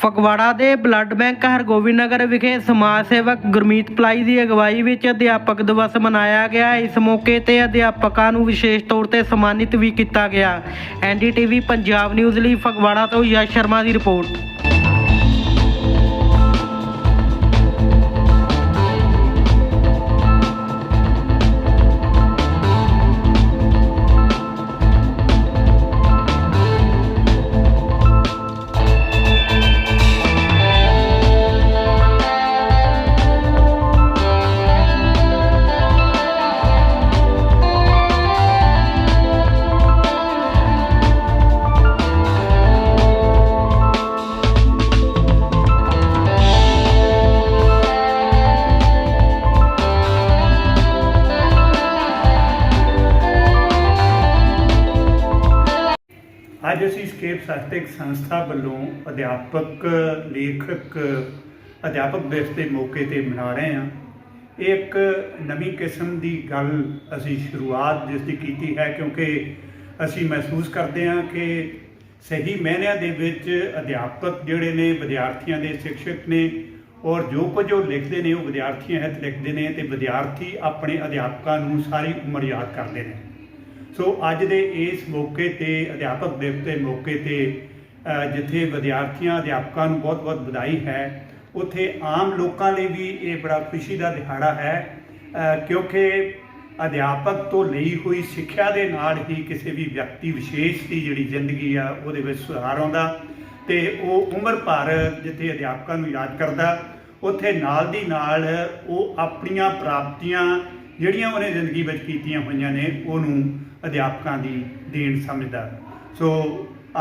ਫਗਵਾੜਾ ਦੇ blood bank Hargobind ਨਗਰ ਵਿਖੇ ਸਮਾਜ ਸੇਵਕ ਗੁਰਮੀਤ ਪਲਾਈ ਦੀ ਅਗਵਾਈ ਵਿੱਚ ਅਧਿਆਪਕ ਦਿਵਸ ਮਨਾਇਆ ਗਿਆ। ਇਸ ਮੌਕੇ ਤੇ ਅਧਿਆਪਕਾਂ ਨੂੰ ਵਿਸ਼ੇਸ਼ ਤੌਰ ਤੇ ਸਨਮਾਨਿਤ ਵੀ ਕੀਤਾ ਗਿਆ। ਐਨਡੀਟੀਵੀ ਪੰਜਾਬ ਨਿਊਜ਼ ਲਈ ਫਗਵਾੜਾ ਤੋਂ ਯਸ਼ ਸ਼ਰਮਾ ਦੀ ਰਿਪੋਰਟ। ਅੱਜ ਅਸੀਂ ਸਕੇਪ ਸਾਹਿਤਕ ਸੰਸਥਾ ਵੱਲੋਂ ਅਧਿਆਪਕ, ਲੇਖਕ, ਅਧਿਆਪਕ ਦਿਵਸ ਦੇ ਮੌਕੇ ਤੇ ਮਨਾ ਰਹੇ ਹਾਂ। ਇਹ ਇੱਕ ਨਵੀਂ ਕਿਸਮ ਦੀ ਗੱਲ ਅਸੀਂ ਸ਼ੁਰੂਆਤ ਜਿਸ ਦੀ ਕੀਤੀ ਹੈ ਕਿਉਂਕਿ ਅਸੀਂ ਮਹਿਸੂਸ ਕਰਦੇ ਹਾਂ ਕਿ ਸਹੀ ਮਾਇਨਿਆਂ ਦੇ ਵਿੱਚ ਅਧਿਆਪਕ ਜਿਹੜੇ ਨੇ, ਵਿਦਿਆਰਥੀਆਂ ਦੇ ਸਿੱਖਿਅਕ ਨੇ ਔਰ ਜੋ ਕੁਝ ਉਹ ਲਿਖਦੇ ਨੇ ਉਹ ਵਿਦਿਆਰਥੀਆਂ ਹਿੱਤ ਲਿਖਦੇ ਨੇ ਤੇ ਵਿਦਿਆਰਥੀ ਆਪਣੇ ਅਧਿਆਪਕਾਂ ਨੂੰ ਸਾਰੀ ਉਮਰ ਯਾਦ ਕਰਦੇ ਨੇ। ਸੋ ਅੱਜ ਦੇ ਇਸ ਮੌਕੇ ਤੇ ਅਧਿਆਪਕ ਦਿਵਸ ਦੇ ਮੌਕੇ ਤੇ ਜਿੱਥੇ ਵਿਦਿਆਰਥੀਆਂ, ਅਧਿਆਪਕਾਂ ਨੂੰ ਬਹੁਤ-ਬਹੁਤ ਵਧਾਈ ਹੈ, ਉੱਥੇ ਆਮ ਲੋਕਾਂ ਲਈ ਵੀ ਇਹ ਬੜਾ ਖੁਸ਼ੀ ਦਾ ਦਿਹਾੜਾ ਹੈ ਕਿਉਂਕਿ ਅਧਿਆਪਕ ਤੋਂ ਲਈ ਹੋਈ ਸਿੱਖਿਆ ਦੇ ਨਾਲ ਹੀ ਕਿਸੇ ਵੀ ਵਿਅਕਤੀ ਵਿਸ਼ੇਸ਼ ਦੀ ਜਿਹੜੀ ਜ਼ਿੰਦਗੀ ਆ, ਉਹਦੇ ਵਿੱਚ ਸੁਧਾਰ ਆਉਂਦਾ ਤੇ ਉਹ ਉਮਰ ਭਰ ਜਿੱਥੇ ਅਧਿਆਪਕਾਂ ਨੂੰ ਯਾਦ ਕਰਦਾ, ਉੱਥੇ ਨਾਲ ਦੀ ਨਾਲ ਉਹ ਆਪਣੀਆਂ ਪ੍ਰਾਪਤੀਆਂ ਜਿਹੜੀਆਂ ਉਹਨੇ ਜ਼ਿੰਦਗੀ ਵਿੱਚ ਕੀਤੀਆਂ ਹੋਈਆਂ ਨੇ, ਉਹਨੂੰ ਅਧਿਆਪਕਾਂ ਦੀ ਦੇਣ ਸਮਝਦਾ ਸੋ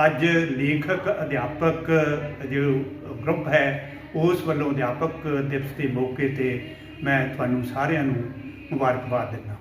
ਅੱਜ ਲੇਖਕ, ਅਧਿਆਪਕ ਜੋ ਗਰੁੱਪ ਹੈ, ਉਸ ਵੱਲੋਂ ਅਧਿਆਪਕ ਦਿਵਸ ਦੇ ਮੌਕੇ ਤੇ ਮੈਂ ਤੁਹਾਨੂੰ ਸਾਰਿਆਂ ਨੂੰ ਮੁਬਾਰਕਬਾਦ ਦਿੰਦਾ